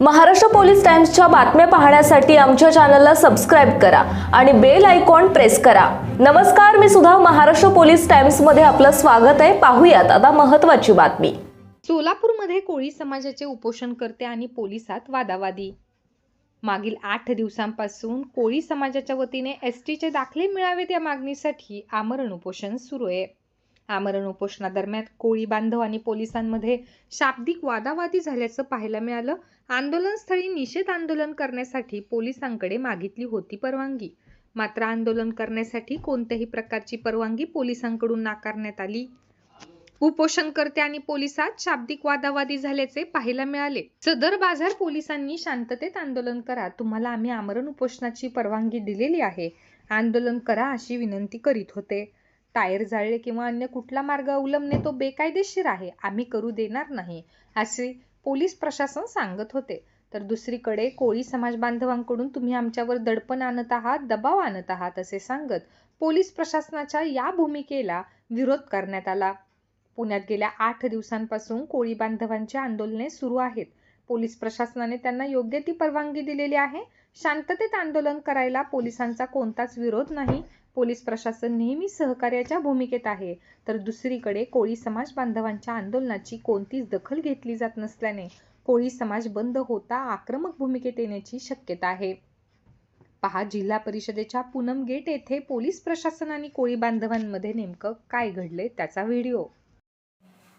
Maharashtra police टाइम्सच्या बातम्या पाहण्यासाठी आमच्या चॅनलला सबस्क्राईब करा आणि बेल आयकॉन प्रेस करा. नमस्कार मी सुद्धा महाराष्ट्र पोलीस टाइम्समध्ये आपलं स्वागत आहे. पाहूयात आता महत्त्वाची बातमी. सोलापूरमध्ये कोळी समाजाचे उपोषण करते आणि पोलिसात वादावादी. मागील आठ दिवसांपासून कोळी समाजाच्या वतीने एस टीचे दाखले मिळावेत या मागणीसाठी आमरण उपोषण सुरू आहे. आमरण उपोषणादरम्यान कोळी बांधव आणि पोलिसांमध्ये शाब्दिक वादावादी झाल्याचं पाहायला मिळालं. आंदोलनस्थळी निषेध आंदोलन करण्यासाठी पोलिसांकडे मागितली होती परवानगी. मात्र आंदोलन करण्यासाठी कोणत्याही प्रकारची परवानगी पोलिसांकडून नाकारण्यात आली. उपोषणकर्ते आणि पोलिसात शाब्दिक वादावादी झाल्याचे पाहायला मिळाले. सदर बाजार पोलिसांनी शांततेत आंदोलन करा तुम्हाला आम्ही आमरण उपोषणाची परवानगी दिलेली आहे. आंदोलन करा अशी विनंती करीत होते. टायर जाळले किंवा अन्य कुठला मार्ग अवलंबणे तो बेकायदेशीर आहे आम्ही करू देणार नाही असे पोलीस प्रशासन सांगत होते. तर दुसरीकडे कोळी समाज बांधवांकडून तुम्ही आमच्यावर दडपण आणत आहात दबाव आणत आहात असे सांगत पोलीस प्रशासनाच्या या भूमिकेला विरोध करण्यात आला. पुण्यात गेल्या आठ दिवसांपासून कोळी बांधवांची आंदोलने सुरू आहेत. पोलीस प्रशासनाने त्यांना योग्य ती परवानगी दिलेली आहे. शांततेत आंदोलन करायला पोलिसांचा कोणताच विरोध नाही. पोलीस प्रशासन नेहमी सहकार्याच्या भूमिकेत आहे. तर दुसरीकडे कोळी समाज बांधवांच्या आंदोलनाची कोणतीच दखल घेतली जात नसल्याने कोळी समाज बंद होता आक्रमक भूमिकेत येण्याची शक्यता आहे. पहा जिल्हा परिषदेच्या पूनम गेट येथे पोलीस प्रशासन आणि कोळी बांधवांमध्ये नेमकं काय घडले त्याचा व्हिडिओ.